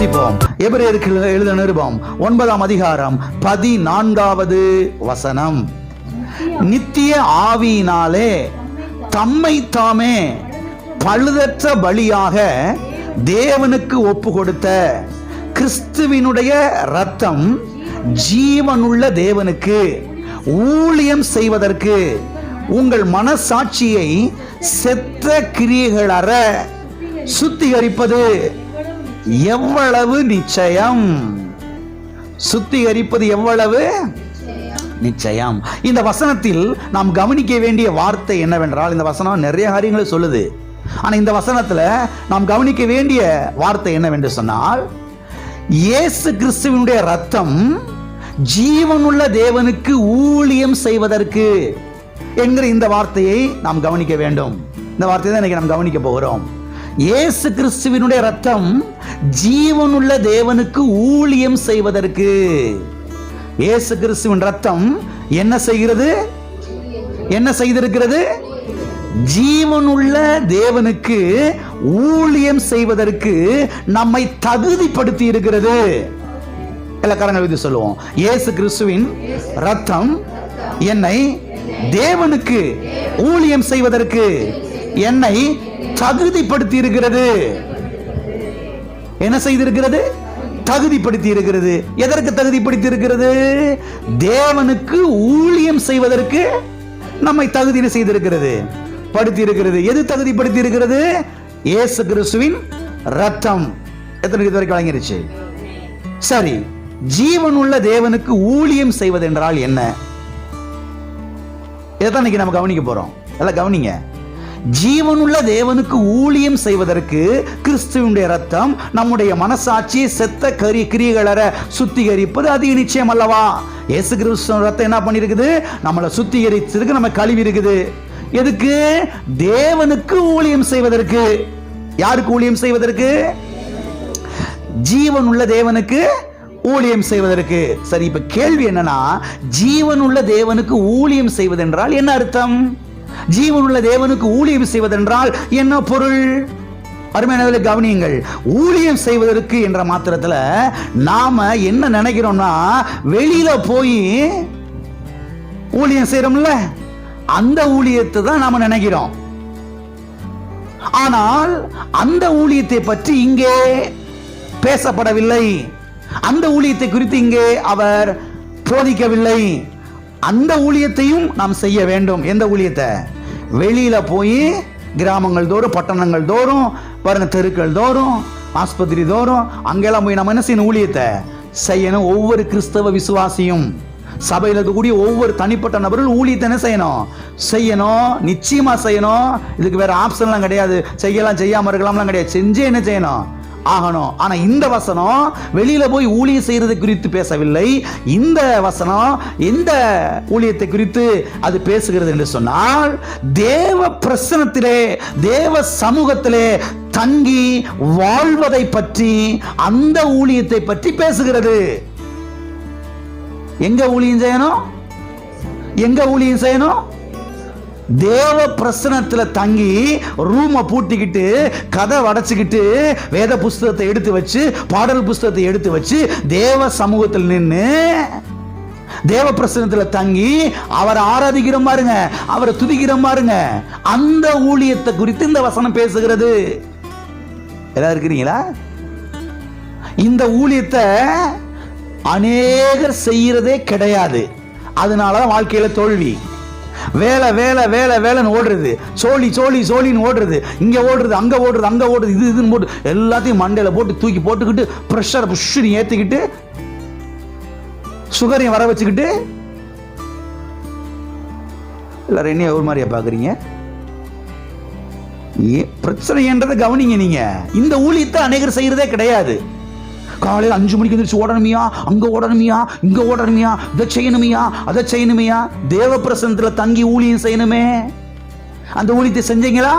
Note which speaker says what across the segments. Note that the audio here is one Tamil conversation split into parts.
Speaker 1: வாசிப்போம். எபிரேயருக்கு எழுத நிருபம். ஒன்பதாம் அதிகாரம் பதினான்காவது வசனம். நித்திய ஆவியினாலே தம்மை தாமே பழுதற்ற பலியாக தேவனுக்கு ஒப்பு கொடுத்த கிறிஸ்துவினுடைய ரத்தம் ஜீவனுள்ள தேவனுக்கு ஊழியம் செய்வதற்கு உங்கள் மனசாட்சியை செத்த கிரியைகளற சுத்திகரிப்பது எவ்வளவு நிச்சயம்? சுத்திகரிப்பது எவ்வளவு? நிச்சயம். இந்த வசனத்தில் நாம் கவனிக்க வேண்டிய வார்த்தை என்னவென்றால் இந்த வசனம் நிறைய காரியங்களை சொல்லுது. ஆனா இந்த வசனத்துல நாம் கவனிக்க வேண்டிய வார்த்தை என்னவென்று சொன்னால் இயேசு கிறிஸ்துவினுடைய ரத்தம் ஜீவனுள்ள தேவனுக்கு ஊழியம் செய்வதற்கு என்கிற இந்த வார்த்தையை நாம் கவனிக்க வேண்டும். இந்த வார்த்தையை தான் இன்னைக்கு நாம் கவனிக்க போகிறோம். இயேசு கிறிஸ்துவினுடைய ரத்தம் ஜீவனுள்ள தேவனுக்கு ஊழியம் செய்வதற்கு. இயேசு கிறிஸ்துவின் ரத்தம் என்ன செய்கிறது? என்ன செய்திருக்கிறது? ஜீவனுள்ள தேவனுக்கு ஊழியம் செய்வதற்கு நம்மை தகுதிப்படுத்தி இருக்கிறது. இலக்காரங்கள் இது சொல்லுவோம். இயேசு கிறிஸ்துவின் ரத்தம் என்னை தேவனுக்கு ஊழியம் செய்வதற்கு என்னை தகுதிப்படுத்தி இருக்கிறது என்ன செய்திருக்கிறது? தகுதிப்படுத்தி இருக்கிறது எதற்கு தகுதிப்படுத்தி இருக்கிறது தேவனுக்கு ஊழியம் செய்வதற்கு நம்மை தகுதி செய்திருக்கிறது. படுத்தி இருக்கிறது எது தகுதிப்படுத்தி இருக்கிறது இயேசு கிறிஸ்துவின் ரத்தம். எத்தனை இது வரைக்கும் வழங்கிருச்சு? சரி. ஜீவனுள்ள தேவனுக்கு ஊழியம் செய்வது என்றால் என்ன? இதைத்தான் இன்னைக்கு நம்ம கவனிக்க போறோம். எல்லாம் கவனிங்க. ஜீவனுள்ள தேவனுக்கு ஊழியம் செய்வதற்கு கிறிஸ்துவனுடைய ரத்தம் நம்முடைய மனசாட்சியை செத்த கரி கிரியகளற சுத்திகரிப்பது அதிக நிச்சயம் அல்லவா? இயேசு கிறிஸ்துவ ரத்தம் என்ன பண்ணிருக்குது? நம்மளை சுத்திகரிச்சதுக்கு நம்ம கழுவி இருக்குது. எதுக்கு? தேவனுக்கு ஊழியம் செய்வதற்கு. யாருக்கு ஊழியம் செய்வதற்கு? ஜீவன் உள்ள தேவனுக்கு ஊழியம் செய்வதற்கு. சரி இப்ப கேள்வி என்னன்னா ஜீவன் உள்ள தேவனுக்கு ஊழியம் செய்வதென்றால் என்ன அர்த்தம்? ஜீவனுள்ள தேவனுக்கு ஊழியம் செய்வதென்றால் என்ன பொருள்? அருமையானவர்களை கவனியுங்கள். ஊழியம் செய்வதற்கு என்ற மாத்திரத்துல நாம என்ன நினைக்கிறோம்னா வெளியில போய் ஊழியம் செய்யறோம்ல அந்த ஊழியத்தை தான் நாம நினைக்கிறோம். ஆனால் அந்த ஊழியத்தை பற்றி இங்கே பேசப்படவில்லை. அந்த ஊழியத்தை குறித்து இங்கே அவர் போதிக்கவில்லை. அந்த ஊழியத்தையும் நாம் செய்ய வேண்டும். எந்த ஊழியத்தை? வெளியில போய் கிராமங்கள் தோறும் பட்டணங்கள் தோறும் பாருங்க தெருக்கள் தோறும் ஆஸ்பத்திரி தோறும் அங்கெல்லாம் போய் நம்ம என்ன செய்யணும்? ஊழியத்தை செய்யணும். ஒவ்வொரு கிறிஸ்தவ விசுவாசியும் சபையில் இருக்கக்கூடிய ஒவ்வொரு தனிப்பட்ட நபர்கள் ஊழியத்தை என்ன செய்யணும்? செய்யணும். நிச்சயமா செய்யணும். இதுக்கு வேற ஆப்ஷன்லாம் கிடையாது. செய்யலாம் செய்யாம இருக்கலாம்லாம் கிடையாது. செஞ்சே என்ன செய்யணும்? ஆகணும். ஆனா இந்த வசனம் வெளியில போய் ஊழியம் செய்யறது குறித்து பேசவில்லை. இந்த வசனம் எந்த ஊழியத்தை குறித்து அது பேசுகிறது என்று சொன்னால் தேவ பிரசனத்திலே தேவ சமூகத்திலே தங்கி வாழ்வதை பற்றி அந்த ஊழியத்தை பற்றி பேசுகிறது. எங்க ஊழியம் செய்யணும்? எங்க ஊழியம் செய்யணும்? தேவ பிரசனத்தில் தங்கி ரூமை பூட்டிக்கிட்டு கதை அடைச்சிக்கிட்டு வேத புஸ்தகத்தை எடுத்து வச்சு பாடல் புஸ்தகத்தை எடுத்து வச்சு தேவ சமூகத்தில் நின்று தேவ பிரசனத்தில் தங்கி அவரை ஆராதிக்கிற பாருங்க அவரை துதிக்கிற பாருங்க அந்த ஊழியத்தை குறித்து இந்த வசனம் பேசுகிறது. எல்லாம் இருக்கிறீங்களா? இந்த ஊழியத்தை அநேகர் செய்யறதே கிடையாது. அதனால வாழ்க்கையில தோல்வி. வேலை வேலை வேலை வேலைன்னு ஓடுறது. சோழி சோழி சோழின்னு ஓடுறது. இங்க ஓடுறது அங்க ஓடுறது அங்க ஓடுறது இது இதுன்னு போட்டு எல்லாத்தையும் மண்டையில போட்டு தூக்கி போட்டுக்கிட்டு ப்ரெஷரை புஷ்ஷுன்னு ஏற்றிக்கிட்டு சுகரையும் வர வச்சுக்கிட்டு எல்லாரும் என்ன ஒரு மாதிரியா பார்க்குறீங்க பிரச்சனைன்றதை கவனிங்க நீங்க. இந்த ஊழியத்தை அநேகர் செய்யறதே கிடையாது. காலையில் அஞ்சு மணிக்கு எந்திரிச்சு ஓடணுமியா அங்க ஓடணுமியா இங்க ஓடணுமியா இதை செய்யணுமியா அதை செய்யணுமியா தேவ பிரசனத்தில் தங்கி ஊழியம் செய்யணுமே. அந்த ஊழியத்தை செஞ்சீங்களா?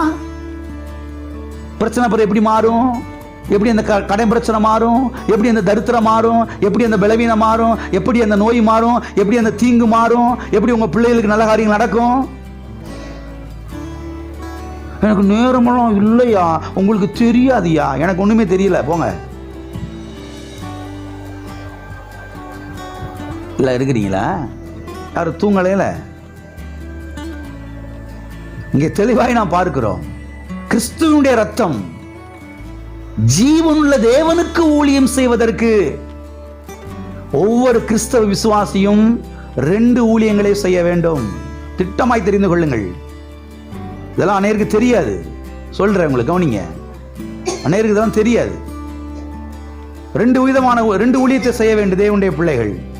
Speaker 1: பிரச்சனை பிறகு எப்படி மாறும்? எப்படி அந்த க- பிரச்சனை மாறும்? எப்படி அந்த தரித்திரம் மாறும்? எப்படி அந்த பலவீனம் மாறும்? எப்படி அந்த நோய் மாறும்? எப்படி அந்த தீங்கு மாறும்? எப்படி உங்க பிள்ளைகளுக்கு நல்ல காரியங்கள் நடக்கும்? எனக்கு நேரமெல்லாம் இல்லையா? உங்களுக்கு தெரியாதியா? எனக்கு ஒண்ணுமே தெரியல. போங்க. இல்லை இருக்கிறீங்களா? யாரும் தூங்கலையில? இங்கே தெளிவாய் நாம் பார்க்கிறோம். கிறிஸ்துவனுடைய ரத்தம் ஜீவனுள்ள தேவனுக்கு ஊழியம் செய்வதற்கு ஒவ்வொரு கிறிஸ்தவ விசுவாசியும் ரெண்டு ஊழியங்களை செய்ய வேண்டும். திட்டமாய் தெரிந்து கொள்ளுங்கள். இதெல்லாம் அநேருக்கு தெரியாது. சொல்றேன் உங்களுக்கு கவனிங்க. அநேருக்கு இதெல்லாம் தெரியாது. ரெண்டு விதமான ரெண்டு ஊழியத்தை செய்ய வேண்டும் தேவனுடைய பிள்ளைகள்.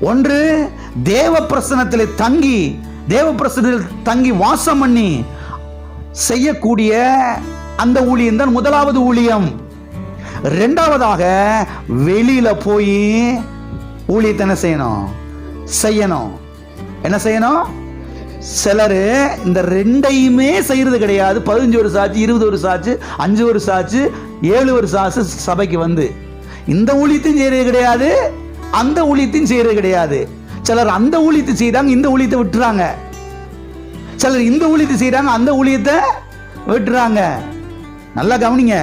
Speaker 1: ஒன்று தேவ பிரசனத்தில் தங்கி தேவ பிரசனத்தில் தங்கி வாசம் பண்ணி செய்யக்கூடிய அந்த ஊழியம் தான் முதலாவது ஊழியம். ரெண்டாவதாக வெளியில போய் ஊழியத்தை என்ன செய்யணும்? செய்யணும். என்ன செய்யணும்? சிலர் இந்த ரெண்டையுமே செய்யறது கிடையாது. பதினஞ்சு ஒரு சாட்சி இருபது ஒரு சாட்சி அஞ்சு ஒரு சாட்சி ஏழு ஒரு சாட்சி சபைக்கு வந்து. இந்த ஊழியத்தையும் செய்யறது கிடையாது. அந்த ஊழியத்தையும் செய்யறது கிடையாது. சிலர் அந்த ஊழியத்தை செய்தாங்க இந்த ஊழியத்தை விட்டுறாங்க. சிலர் இந்த ஊழியத்தை செய்கிறாங்க அந்த ஊழியத்தை விட்டுறாங்க. நல்லா கவனிங்க.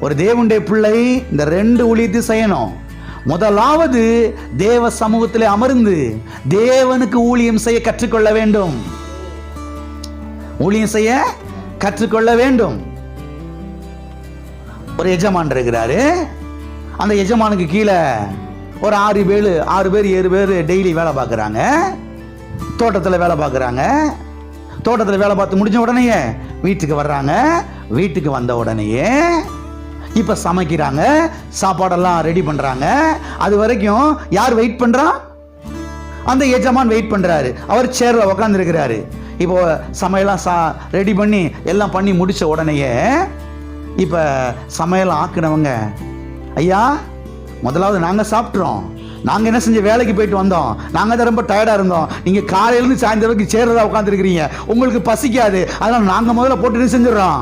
Speaker 1: ஒரு தேவனுடைய பிள்ளை இந்த ரெண்டு ஊழியத்தையும் செய்யணும். முதலாவது தேவ சமூகத்தில் அமர்ந்து தேவனுக்கு ஊழியம் செய்ய கற்றுக்கொள்ள வேண்டும். ஊழியம் செய்ய கற்றுக்கொள்ள வேண்டும். ஒரு எஜமான் இருக்கிறாரு. அந்த எஜமானுக்கு கீழே ஒரு ஆறு பேர் ஆறு பேர் ஏழு பேர் டெய்லி வேலை பார்க்குறாங்க. தோட்டத்தில் வேலை பார்க்குறாங்க. தோட்டத்தில் வேலை பார்த்து முடிஞ்ச உடனேயே வீட்டுக்கு வர்றாங்க. வீட்டுக்கு வந்த உடனேயே இப்போ சமைக்கிறாங்க. சாப்பாடெல்லாம் ரெடி பண்ணுறாங்க அது வரைக்கும் யார் வெயிட் பண்ணுறா அந்த எஜமான் வெயிட் பண்ணுறாரு அவர் சேரில் உக்காந்துருக்கிறாரு இப்போ சமையலாம் சா ரெடி பண்ணி எல்லாம் பண்ணி முடித்த உடனேயே இப்போ சமையல் ஆக்குனவங்க ஐயா முதலாவது நாங்கள் சாப்பிட்றோம் நாங்கள் என்ன செஞ்ச வேலைக்கு போயிட்டு வந்தோம்? நாங்கள் தான் ரொம்ப டயர்டாக இருந்தோம். நீங்கள் காலையிலேருந்து சாயந்தரத்துக்கு வரைக்கும் சேரில் உட்காந்துருக்கிறீங்க உங்களுக்கு பசிக்காது. அதனால் நாங்கள் முதல்ல போட்டு என்ன செஞ்சிடறோம்?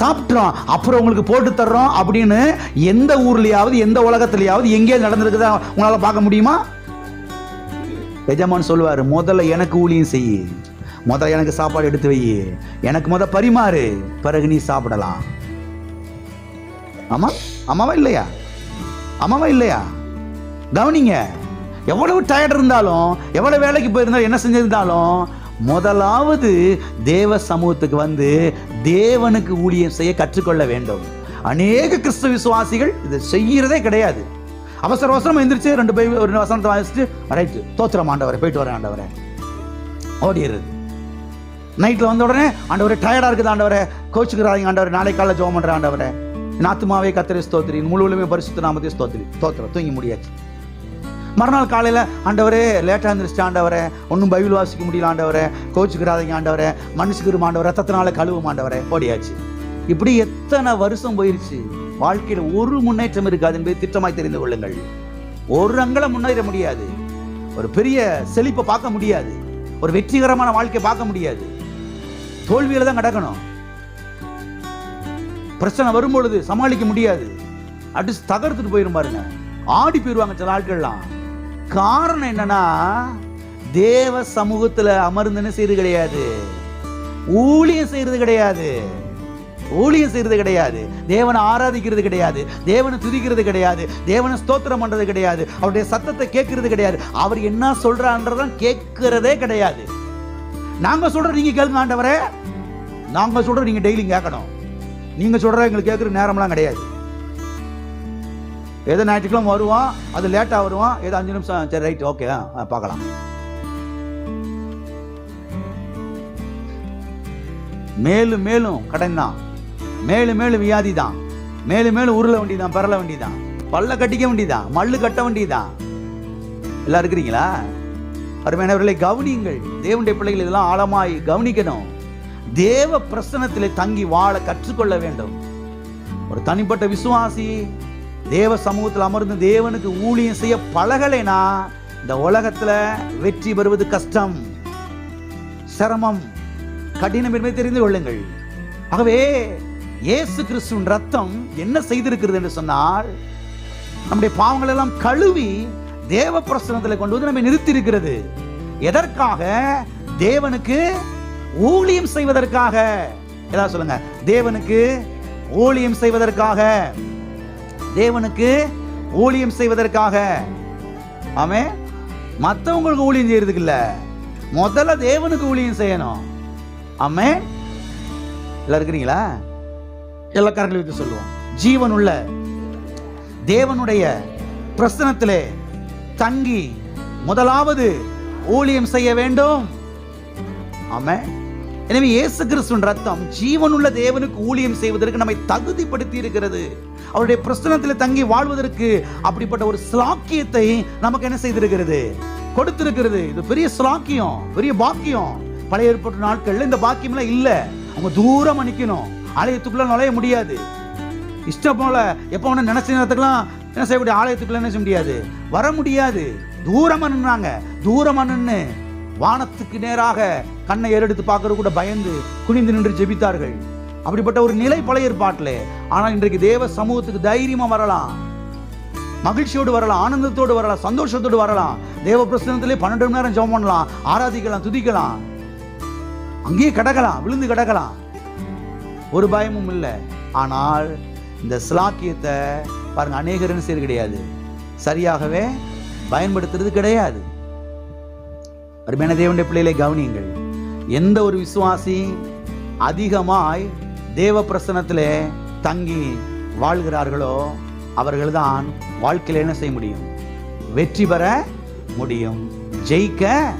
Speaker 1: சாப்பிட்றோம் அப்புறம் உங்களுக்கு போட்டு தர்றோம் அப்படின்னு எந்த ஊர்லேயாவது எந்த உலகத்துலையாவது எங்கேயாவது நடந்திருக்குதா உங்களால் பார்க்க முடியுமா? எஜமான் சொல்லுவார் முதல்ல எனக்கு ஊழியம் செய். முதல்ல எனக்கு சாப்பாடு எடுத்து வை. எனக்கு முதல் பரிமாறு. பிறகு நீ சாப்பிடலாம். ஆமா? ஆமாவா இல்லையா? ஆமாவா இல்லையா? கவனிங்க எவ்வளவு டயர்ட் இருந்தாலும் எவ்வளவு வேலைக்கு போயிருந்தாலும் என்ன செஞ்சிருந்தாலும் முதலாவது தேவ சமூகத்துக்கு வந்து தேவனுக்கு ஊழியம் செய்ய கற்றுக்கொள்ள வேண்டும். அநேக கிறிஸ்துவ விசுவாசிகள் இதை செய்யறதே கிடையாது. அவசர அவசரமா எந்திரிச்சு ரெண்டு பை ஒரு வசனத்தை வாசிச்சுட்டு ரைட்டு தோத்திரம் ஆண்டவரை போயிட்டு வரேன் ஆண்டவரை. ஓடிடுறது. நைட்டில் வந்த உடனே ஆண்டவரே டயர்டாக இருக்குது ஆண்டவரை. கோச்சுக்கிறாங்க ஆண்டவர். நாளை காலைல ஜோம் பண்ணுற ஆண்டவரை. நாத்துமாவே கத்திரி ஸ்தோத்திரி. முழுவதுமே பரிசுத்த நாமத்தை ஸ்தோத்திரி. ஸ்தோத்திரம். தூங்கி முடியாச்சு. மறுநாள் காலையில் ஆண்டவரே லேட்டாக இருந்துருச்சு ஆண்டவரே ஒன்றும் பைபிள் வாசிக்க முடியல ஆண்டவரே கோச்சுக்கிறாதீங்க ஆண்டவரே மனுஷுக்கு ஆண்டவரே ரத்தத்தினால கழுவும் ஆண்டவரே ஓடியாச்சு. இப்படி எத்தனை வருஷம் போயிருச்சு. வாழ்க்கையில் ஒரு முன்னேற்றம் இருக்காது என்பதை திட்டமாய் தெரிந்து கொள்ளுங்கள். ஒரு அங்கலம் முன்னேற முடியாது. ஒரு பெரிய செழிப்பை பார்க்க முடியாது. ஒரு வெற்றிகரமான வாழ்க்கையை பார்க்க முடியாது. தோல்வியில தான் கிடக்கணும். பிரச்சனை வரும்பொழுது சமாளிக்க முடியாது. அடிச்சு தகர்த்துட்டு போயிரும் பாருங்க. ஆடி போயிருவாங்க சில ஆட்கள்லாம். காரணம் என்னன்னா தேவ சமூகத்தில் அமர்ந்துன்னு செய்யறது கிடையாது. ஊழியம் செய்யறது கிடையாது. ஊழியம் செய்யறது கிடையாது. தேவனை ஆராதிக்கிறது கிடையாது. தேவனை துதிக்கிறது கிடையாது. தேவனை ஸ்தோத்திரம் பண்றது கிடையாது. அவருடைய சத்தத்தை கேட்கறது கிடையாது. அவர் என்ன சொல்றான்றதான் கேட்கிறதே கிடையாது. நாங்க சொல்ற நீங்க கேளுங்க ஆண்டவரே. நாங்க சொல்ற நீங்க டெய்லியும் கேட்கணும். நீங்க சொல்ற எங்களுக்கு கேட்குற நேரம்லாம் கிடையாது. ஏதோ ஞாயிற்றுக்கிழமை வருவான் அது லேட்டாக வருவான் ஏதோ அஞ்சு நிமிஷம் சரி ரைட் ஓகே பார்க்கலாம். மேலும் மேலும் கடன் தான். மேலும் மேலும் வியாதி தான். மேலும் மேலும் உருள வேண்டியதான் பரல வேண்டியதான் பல்ல கட்டிக்க வேண்டியதான் மல்லு கட்ட வேண்டியதான் எல்லாம் இருக்கிறீங்களா? அருமையானவர்களை கவனியுங்கள். தேவனுடைய பிள்ளைகள் இதெல்லாம் ஆழமாய் கவனிக்கணும். தேவ பிரசனத்திலே தங்கி வாழ கற்றுக்கொள்ள வேண்டும். ஒரு தனிப்பட்ட விசுவாசி தேவ சமூகத்தில் அமர்ந்து தேவனுக்கு ஊழியம் செய்ய பழகலைனா இந்த உலகத்தில் வெற்றி பெறுவது கஷ்டம் சிரமம் கடினம் என்பதை தெரிந்து கொள்ளுங்கள். ஆகவே இயேசு கிறிஸ்துவின் ரத்தம் என்ன செய்திருக்கிறது என்று சொன்னால் நம்முடைய பாவங்கள் எல்லாம் கழுவி தேவ பிரசனத்தில் கொண்டு வந்து நம்மை நிறுத்தி இருக்கிறது எதற்காக? தேவனுக்கு ஊழியம் செய்வதற்காக. ஏதாவது சொல்லுங்க. தேவனுக்கு ஊழியம் செய்வதற்காக. தேவனுக்கு ஊழியம் செய்வதற்காக. ஆமே மற்றவங்களுக்கு ஊழியம் செய்யறதுக்கு இல்ல. முதல்ல தேவனுக்கு ஊழியம் செய்யணும். ஆமே எல்லாம் இருக்கிறீங்களா? எல்லா கரங்களை வைத்து சொல்லுவோம். ஜீவன் உள்ள தேவனுடைய பிரசனத்திலே தங்கி முதலாவது ஊழியம் செய்ய வேண்டும். ஆமே எனவே இயேசு கிறிஸ்துவின் ரத்தம் ஜீவனுள்ள தேவனுக்கு ஊழியம் செய்வதற்கு நம்மை தகுதிப்படுத்தி இருக்கிறது அவருடைய பிரசனத்தில் தங்கி வாழ்வதற்கு அப்படிப்பட்ட ஒரு ஸ்லாக்கியத்தை நமக்கு என்ன செய்திருக்கிறது? கொடுத்திருக்கிறது. இது பெரிய ஸ்லாக்கியம் பெரிய பாக்கியம். பழைய ஏற்பட்ட நாட்கள்ல இந்த பாக்கியம்லாம் இல்லை. அவங்க தூரம் நிக்கணும் ஆலயத்துக்குள்ள நுழைய முடியாது. இஷ்டம் போல எப்போ ஒன்று நினைச்ச நேரத்துக்கெல்லாம் என்ன செய்யக்கூடிய ஆலயத்துக்குள்ள என்ன செய்ய முடியாது? வர முடியாது. தூரமா நின்னாங்க. தூரமா நின்று வானத்துக்கு நேராக கண்ணை ஏறெடுத்து பார்க்கறது கூட பயந்து குனிந்து நின்று ஜெபித்தார்கள். அப்படிப்பட்ட ஒரு நிலை பழைய ஏற்பாட்டில். ஆனால் இன்றைக்கு தேவ சமூகத்துக்கு தைரியமா வரலாம். மகிழ்ச்சியோடு வரலாம் ஆனந்தத்தோடு வரலாம் சந்தோஷத்தோடு வரலாம். தேவ பிரசனத்திலே பன்னெண்டு மணி நேரம் ஜெபம் பண்ணலாம் ஆராதிக்கலாம் துதிக்கலாம். அங்கேயே கிடக்கலாம் விழுந்து கிடக்கலாம். ஒரு பயமும் இல்லை. ஆனால் இந்த சிலாக்கியத்தை பாருங்க அநேகர் என்ன செய்ய கிடையாது. சரியாகவே பயன்படுத்துறது கிடையாது. அருமையான தேவனுடைய பிள்ளைகளை கவனியுங்கள். எந்த ஒரு விசுவாசி அதிகமாய் தேவ பிரசனத்தில் தங்கி வாழ்கிறார்களோ அவர்கள்தான் வாழ்க்கையில் என்ன செய்ய முடியும்? வெற்றி பெற முடியும். ஜெயிக்க